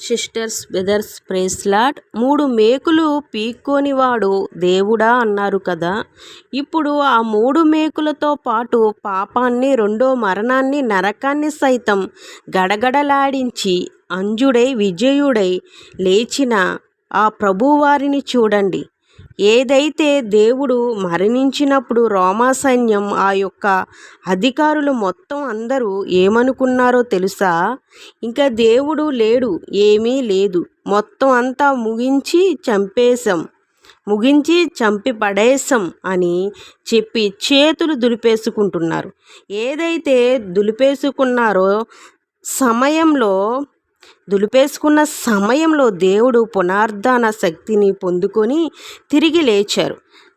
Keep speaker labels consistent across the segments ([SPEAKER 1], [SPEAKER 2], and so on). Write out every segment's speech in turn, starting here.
[SPEAKER 1] Sisters బెదర్స్ ప్రేస్లాట్ మూడు మేకులు పీక్కోనివాడు దేవుడా అన్నారు కదా. ఇప్పుడు ఆ మూడు మేకులతో పాటు పాపాన్ని రెండో మరణాన్ని నరకాన్ని సైతం గడగడలాడించి అంజుడై విజయుడై లేచిన ఆ ప్రభువారిని చూడండి. ఏదైతే దేవుడు మరణించినప్పుడు రోమా సైన్యం ఆ యొక్క అధికారులు మొత్తం అందరూ ఏమనుకున్నారో తెలుసా? ఇంకా దేవుడు లేడు ఏమీ లేదు. మొత్తం అంతా ముగించి చంపేశాం. ముగించి చంపి పడేసాం అని చెప్పి చేతులు దులిపేసుకుంటున్నారు. ఏదైతే దులిపేసుకున్నారో సమయంలో దులిపేసుకున్న సమయంలో దేవుడు పునర్ధాన శక్తిని పొందుకొని తిరిగి లేచారు.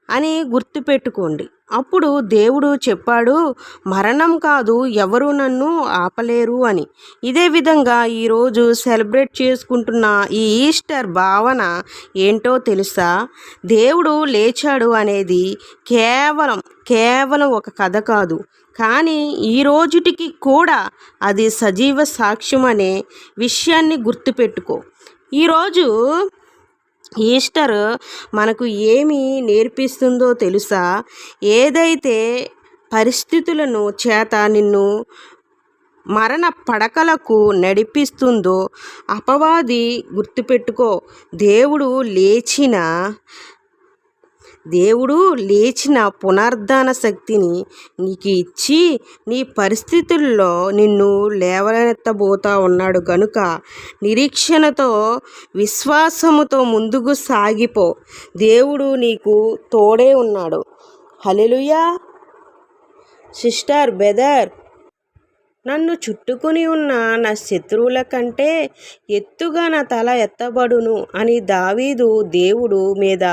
[SPEAKER 1] అని గుర్తుపెట్టుకోండి. అప్పుడు దేవుడు చెప్పాడు మరణం కాదు ఎవరు నన్ను ఆపలేరు అని. ఇదే విధంగా ఈరోజు సెలబ్రేట్ చేసుకుంటున్న ఈ ఈస్టర్ భావన ఏంటో తెలుసా? దేవుడు లేచాడు అనేది కేవలం కేవలం ఒక కథ కాదు. కానీ ఈ రోజుటికి కూడా అది సజీవ సాక్ష్యం అనే విషయాన్ని గుర్తుపెట్టుకో. ఈరోజు ఈస్టర్ మనకు ఏమి నేర్పిస్తుందో తెలుసా? ఏదైతే పరిస్థితులను చేత నిన్ను మరణ పడకలకు నడిపిస్తుందో అపవాది గుర్తుపెట్టుకో. దేవుడు లేచిన దేవుడు లేచిన పునర్ధాన శక్తిని నీకు ఇచ్చి నీ పరిస్థితుల్లో నిన్ను లేవనెత్తబోతా ఉన్నాడు గనుక నిరీక్షణతో విశ్వాసముతో ముందుకు సాగిపో. దేవుడు నీకు తోడే ఉన్నాడు. హలెలుయా సిస్టర్ బెదర్ నన్ను చుట్టుకుని ఉన్న నా శత్రువుల కంటే ఎత్తుగా నా తల ఎత్తబడును అని దావీదు దేవుడు మీద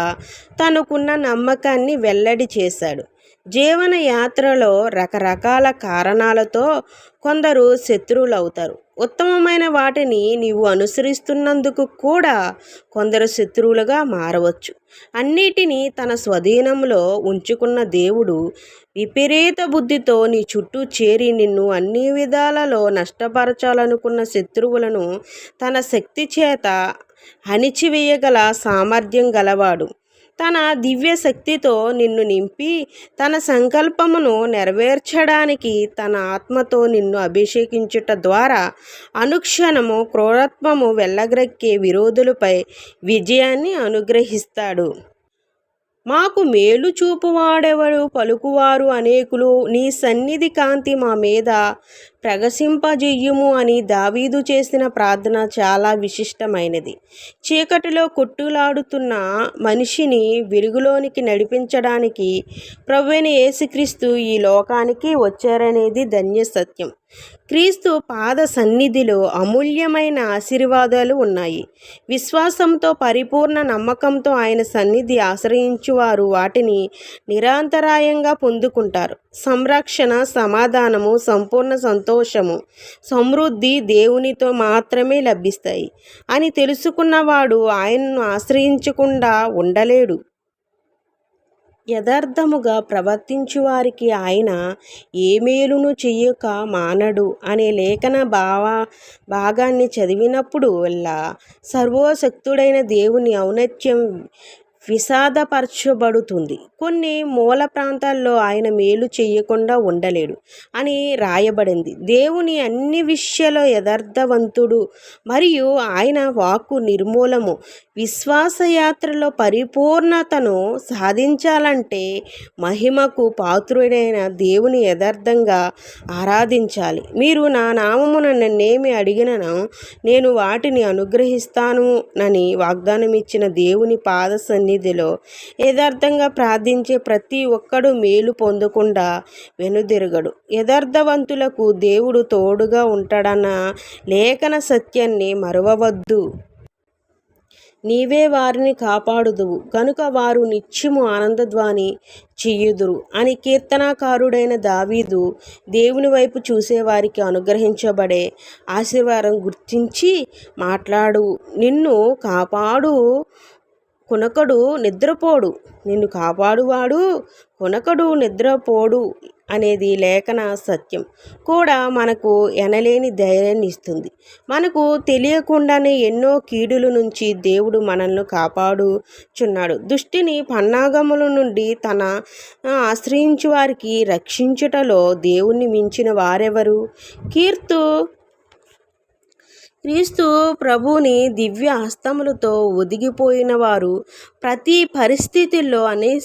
[SPEAKER 1] తనకున్న నమ్మకాన్ని వెల్లడి చేశాడు. జీవన యాత్రలో రకరకాల కారణాలతో కొందరు శత్రువులవుతారు. ఉత్తమమైన వాటిని నీవు అనుసరిస్తున్నందుకు కూడా కొందరు శత్రువులుగా మారవచ్చు. అన్నిటినీ తన స్వధీనంలో ఉంచుకున్న దేవుడు విపరీత బుద్ధితో నీ చుట్టూ చేరి నిన్ను అన్ని విధాలలో నష్టపరచాలనుకున్న శత్రువులను తన శక్తి చేత అణిచివేయగల సామర్థ్యం గలవాడు. తన దివ్య శక్తితో నిన్ను నింపి తన సంకల్పమును నెరవేర్చడానికి తన ఆత్మతో నిన్ను అభిషేకించుట ద్వారా అనుక్షణము క్రూరత్వము వెళ్ళగ్రక్కే విరోధులపై విజయాన్ని అనుగ్రహిస్తాడు. మాకు మేలు చూపువాడెవడు? పలుకువారు అనేకులు నీ సన్నిధి కాంతి మా మీద ప్రగసింపజెయ్యుము అని దావీదు చేసిన ప్రార్థన చాలా విశిష్టమైనది. చీకటిలో కొట్టులాడుతున్న మనిషిని విరుగులోనికి నడిపించడానికి ప్రవ్వైన యేసుక్రీస్తు ఈ లోకానికి వచ్చారనేది ధన్య సత్యం క్రీస్తు పాద సన్నిధిలో అమూల్యమైన ఆశీర్వాదాలు ఉన్నాయి. విశ్వాసంతో పరిపూర్ణ నమ్మకంతో ఆయన సన్నిధి ఆశ్రయించువారు వాటిని నిరంతరాయంగా పొందుకుంటారు. సంరక్షణ సమాధానము సంపూర్ణ సంతోషము. సమృద్ధి దేవునితో మాత్రమే లభిస్తాయి. అని తెలుసుకున్నవాడు ఆయన్ను ఆశ్రయించకుండా ఉండలేడు. యథార్థముగా ప్రవర్తించువారికి ఆయన ఏ మేలును చెయ్యక మానడు అనే లేఖన భావ భాగాన్ని చదివినప్పుడు వల్ల సర్వశక్తుడైన దేవుని ఔన్నత్యం విషాదపరచబడుతుంది. కొన్ని మూల ప్రాంతాల్లో ఆయన మేలు చేయకుండా ఉండలేడు అని రాయబడింది. దేవుని అన్ని విషయాల్లో యథార్థవంతుడు మరియు ఆయన వాక్కు నిర్మూలము. విశ్వాసయాత్రలో పరిపూర్ణతను సాధించాలంటే మహిమకు పాత్రుడైన దేవుని యథార్థంగా ఆరాధించాలి. మీరు నా నామమున నన్నేమి అడిగినను నేను వాటిని అనుగ్రహిస్తాను అని వాగ్దానం ఇచ్చిన దేవుని పాద సన్నిధిలో యథార్థంగా ప్రార్థించే ప్రతి ఒక్కడు మేలు పొందకుండా వెనుదిరగడు. యథార్థవంతులకు దేవుడు తోడుగా ఉంటాడన్న లేఖన సత్యాన్ని మరవవద్దు. నీవే వారిని కాపాడుదువు కనుక వారు నిత్యము ఆనందధ్వాని చెయ్యుదురు అని కీర్తనాకారుడైన దావీదు దేవుని వైపు చూసేవారికి అనుగ్రహించబడే ఆశీర్వాదం గుర్తించి మాట్లాడు నిన్ను కాపాడు కొనకడు నిద్రపోడు. నిన్ను కాపాడువాడు కొనకడు నిద్రపోడు అనేది లేఖన సత్యం కూడా మనకు ఎనలేని ధైర్యాన్ని ఇస్తుంది. మనకు తెలియకుండానే ఎన్నో కీడుల నుంచి దేవుడు మనల్ని కాపాడుచున్నాడు. దుష్టిని పన్నాగముల నుండి తన ఆశ్రయించు వారికి రక్షించుటలో దేవుణ్ణి మించిన వారెవరు? కీర్తు క్రీస్తు ప్రభుని దివ్య హస్తములతో ఒదిగిపోయిన వారు ప్రతి పరిస్థితుల్లో అనే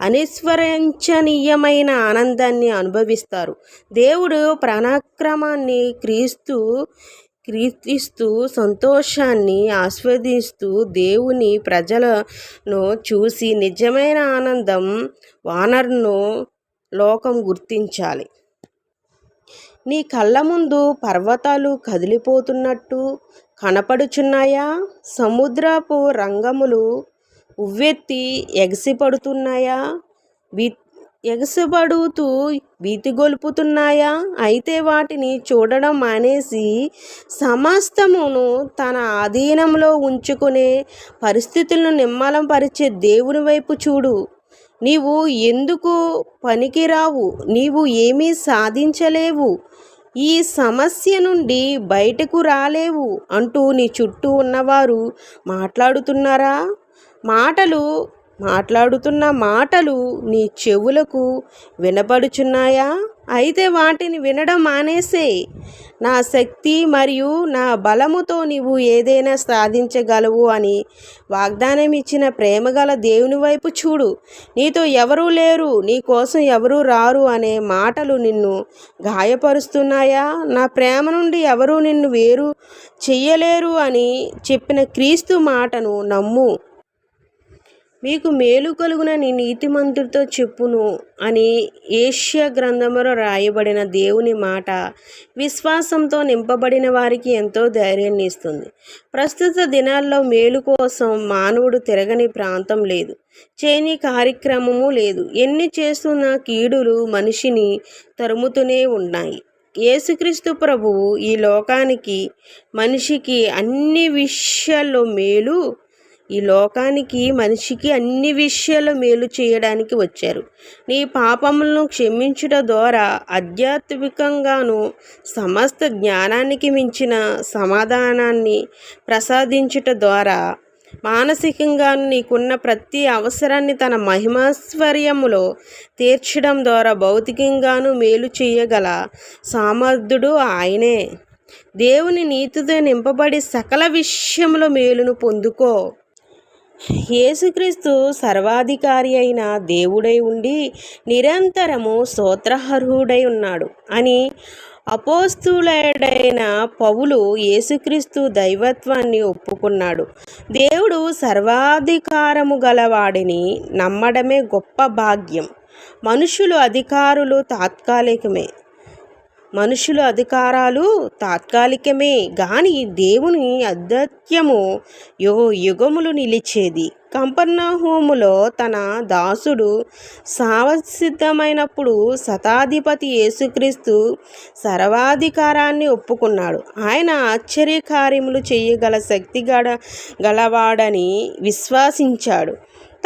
[SPEAKER 1] అనిస్వరించనీయమైన ఆనందాన్ని అనుభవిస్తారు. దేవుడు ప్రాణక్రమాన్ని క్రీస్తు కీర్తిస్తూ సంతోషాన్ని ఆస్వాదిస్తూ దేవుని ప్రజలను చూసి నిజమైన ఆనందం వానర్ను లోకం గుర్తించాలి. నీ కళ్ళ ముందు పర్వతాలు కదిలిపోతున్నట్టు కనపడుచున్నాయా? సముద్రపు రంగములు ఉవ్వెత్తి ఎగసిపడుతున్నాయా? వి ఎగసిపడుతూ వీతిగొల్పుతున్నాయా అయితే వాటిని చూడడం మానేసి సమస్తమును తన ఆధీనంలో ఉంచుకునే పరిస్థితులను నిమ్మలంపరిచే దేవుని వైపు చూడు. నీవు ఎందుకు పనికిరావు? నీవు ఏమీ సాధించలేవు. ఈ సమస్య నుండి బయటకు రాలేవు అంటూ నీ చుట్టూ ఉన్నవారు మాట్లాడుతున్నారా? మాటలు మాట్లాడుతున్న మాటలు నీ చెవులకు వినపడుచున్నాయా అయితే వాటిని వినడం మానేసే. నా శక్తి మరియు నా బలముతో నీవు ఏదైనా సాధించగలవు అని వాగ్దానం ఇచ్చిన ప్రేమగల దేవుని వైపు చూడు. నీతో ఎవరూ లేరు నీ కోసం ఎవరూ రారు అనే మాటలు నిన్ను గాయపరుస్తున్నాయా? నా ప్రేమ నుండి ఎవరూ నిన్ను వేరు చెయ్యలేరు అని చెప్పిన క్రీస్తు మాటను నమ్ము. మీకు మేలు కలుగునని నీతిమంతుడితో చెప్పును అని ఏషియా గ్రంథములో రాయబడిన దేవుని మాట విశ్వాసంతో నింపబడిన వారికి ఎంతో ధైర్యాన్ని ఇస్తుంది. ప్రస్తుత దినాల్లో మేలు కోసం మానవుడు తిరగని ప్రాంతం లేదు. చేయని కార్యక్రమము లేదు. ఎన్ని చేస్తున్న కీడులు మనిషిని తరుముతూనే ఉన్నాయి. యేసుక్రీస్తు ప్రభువు ఈ లోకానికి మనిషికి అన్ని విషయాల్లో మేలు ఈ లోకానికి మనిషికి అన్ని విషయాలు మేలు చేయడానికి వచ్చారు. నీ పాపములను క్షమించుట ద్వారా ఆధ్యాత్మికంగాను సమస్త జ్ఞానానికి మించిన సమాధానాన్ని ప్రసాదించుట ద్వారా మానసికంగాను నీకున్న ప్రతి అవసరాన్ని తన మహిమాశ్వర్యములో తీర్చడం ద్వారా భౌతికంగాను మేలు చేయగల సామర్థుడు ఆయనే. దేవుని నీతితో నింపబడి సకల విషయంలో మేలును పొందుకో. యేసుక్రీస్తు సర్వాధికారి అయిన దేవుడై ఉండి నిరంతరము స్తోత్రహర్హుడై ఉన్నాడు అని అపోస్తులుడైన పౌలు యేసుక్రీస్తు దైవత్వాన్ని ఒప్పుకున్నాడు. దేవుడు సర్వాధికారము గలవాడిని నమ్మడమే గొప్ప భాగ్యం. మనుషులు అధికారులు తాత్కాలికమే. మనుషుల అధికారాలు తాత్కాలికమే గాని దేవుని అద్దత్యము యుగ యుగములు నిలిచేది. కంపర్ణహోములో తన దాసుడు సావసిద్ధమైనప్పుడు శతాధిపతి యేసుక్రీస్తు సర్వాధికారాన్ని ఒప్పుకున్నాడు. ఆయన ఆశ్చర్యకార్యములు చేయగల శక్తి గడ గలవాడని విశ్వసించాడు.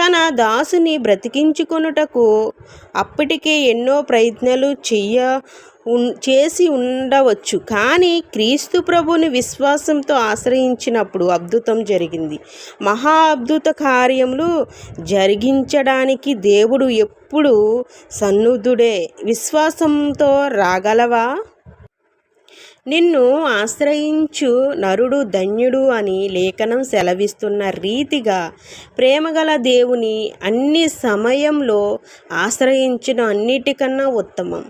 [SPEAKER 1] తన దాసుని బ్రతికించుకొనుటకు అప్పటికే ఎన్నో ప్రయత్నాలు చెయ్య చేసి ఉండవచ్చు. కానీ క్రీస్తు ప్రభుని విశ్వాసంతో ఆశ్రయించినప్పుడు అద్భుతం జరిగింది. మహా అద్భుత కార్యములు జరిగించడానికి దేవుడు ఎప్పుడు సన్నుద్ధుడే. విశ్వాసంతో రాగలవా? నిన్ను ఆశ్రయించు నరుడు ధన్యుడు అని లేఖనం సెలవిస్తున్న రీతిగా ప్రేమగల దేవుని అన్ని సమయంలో ఆశ్రయించిన అన్నిటికన్నా ఉత్తమం.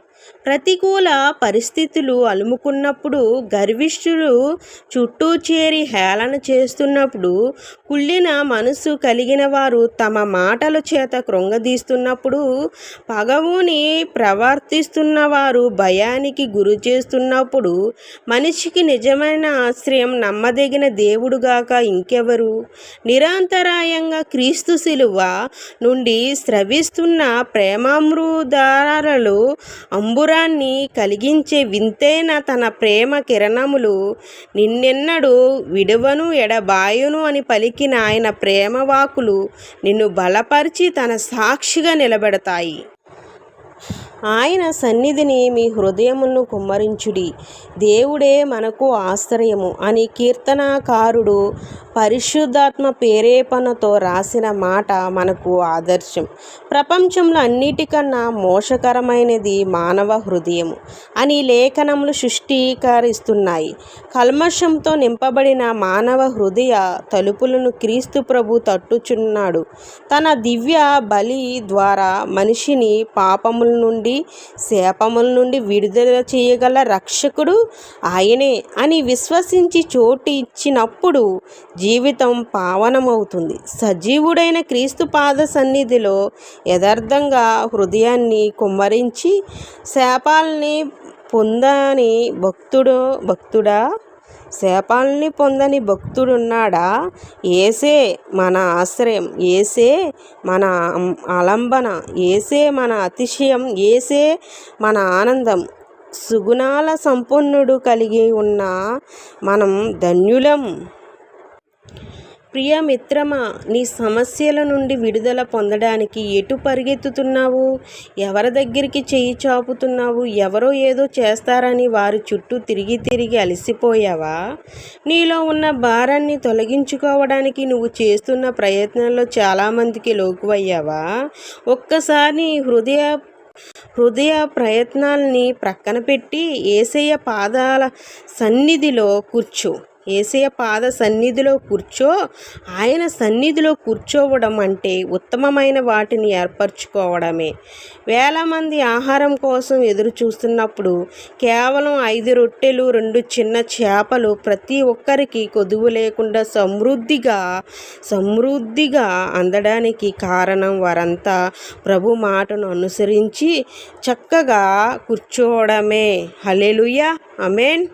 [SPEAKER 1] ప్రతికూల పరిస్థితులు అలుముకున్నప్పుడు గర్విష్ఠులు చుట్టూ చేరి హేళన చేస్తున్నప్పుడు కుళ్ళిన మనసు కలిగిన వారు తమ మాటల చేత కృంగదీస్తున్నప్పుడు పగవుని ప్రవర్తిస్తున్న వారు భయానికి గురి చేస్తున్నప్పుడు మనిషికి నిజమైన ఆశ్రయం నమ్మదగిన దేవుడుగాక ఇంకెవరు? నిరంతరాయంగా క్రీస్తు శిలువ నుండి స్రవిస్తున్న ప్రేమామృదారాలు ఆనందాన్ని కలిగించే వింతైన తన ప్రేమ కిరణములు? నిన్నెన్నడు విడువను ఎడబాయును అని పలికిన ఆయన ప్రేమ వాకులు నిన్ను బలపరిచి తన సాక్షిగా నిలబెడతాయి. ఆయన సన్నిధిని మీ హృదయమును కుమ్మరించుడి. దేవుడే మనకు ఆశ్రయము అని కీర్తనాకారుడు పరిశుద్ధాత్మ ప్రేరేపణతో రాసిన మాట మనకు ఆదర్శం. ప్రపంచంలో అన్నిటికన్నా మోసకరమైనది మానవ హృదయము అని లేఖనములు సృష్టీకరిస్తున్నాయి కల్మషంతో నింపబడిన మానవ హృదయ తలుపులను క్రీస్తు ప్రభు తట్టుచున్నాడు. తన దివ్య బలి ద్వారా మనిషిని పాపముల నుండి శాపముల నుండి విడుదల చేయగల రక్షకుడు ఆయనే అని విశ్వసించి చోటు ఇచ్చినప్పుడు జీవితం పావనమవుతుంది. సజీవుడైన క్రీస్తు పాద సన్నిధిలో యథార్థంగా హృదయాన్ని కుమ్మరించి శాపాలని పొందని భక్తుడు భక్తుడా? శాపాలని పొందని భక్తుడున్నాడా? ఏసే మన ఆశ్రయం ఏసే మన అలంబన ఏసే మన అతిశయం ఏసే మన ఆనందం. సుగుణాల సంపన్నుడు కలిగి ఉన్న మనం ధన్యులం. ప్రియ మిత్రమా నీ సమస్యల నుండి విడుదల పొందడానికి ఎటు పరిగెత్తుతున్నావు? ఎవరి దగ్గరికి చెయ్యి చాపుతున్నావు? ఎవరో ఏదో చేస్తారని వారి చుట్టూ తిరిగి తిరిగి అలసిపోయావా? నీలో ఉన్న భారాన్ని తొలగించుకోవడానికి నువ్వు చేస్తున్న ప్రయత్నంలో చాలామందికి లోకువయ్యావా? ఒక్కసారి హృదయ హృదయ ప్రయత్నాల్ని ప్రక్కన పెట్టి ఏసయ్య పాదాల సన్నిధిలో కూర్చో. ఏసయ పాద సన్నిధిలో కూర్చో. ఆయన సన్నిధిలో కూర్చోవడం అంటే ఉత్తమమైన వాటిని ఏర్పరచుకోవడమే. వేల మంది ఆహారం కోసం ఎదురు చూస్తున్నప్పుడు కేవలం ఐదు రొట్టెలు రెండు చిన్న చేపలు ప్రతి ఒక్కరికి కొదువు లేకుండా సమృద్ధిగా సమృద్ధిగా అందడానికి కారణం వారంతా ప్రభు మాటను అనుసరించి చక్కగా కూర్చోవడమే. హలేలుయా అమేన్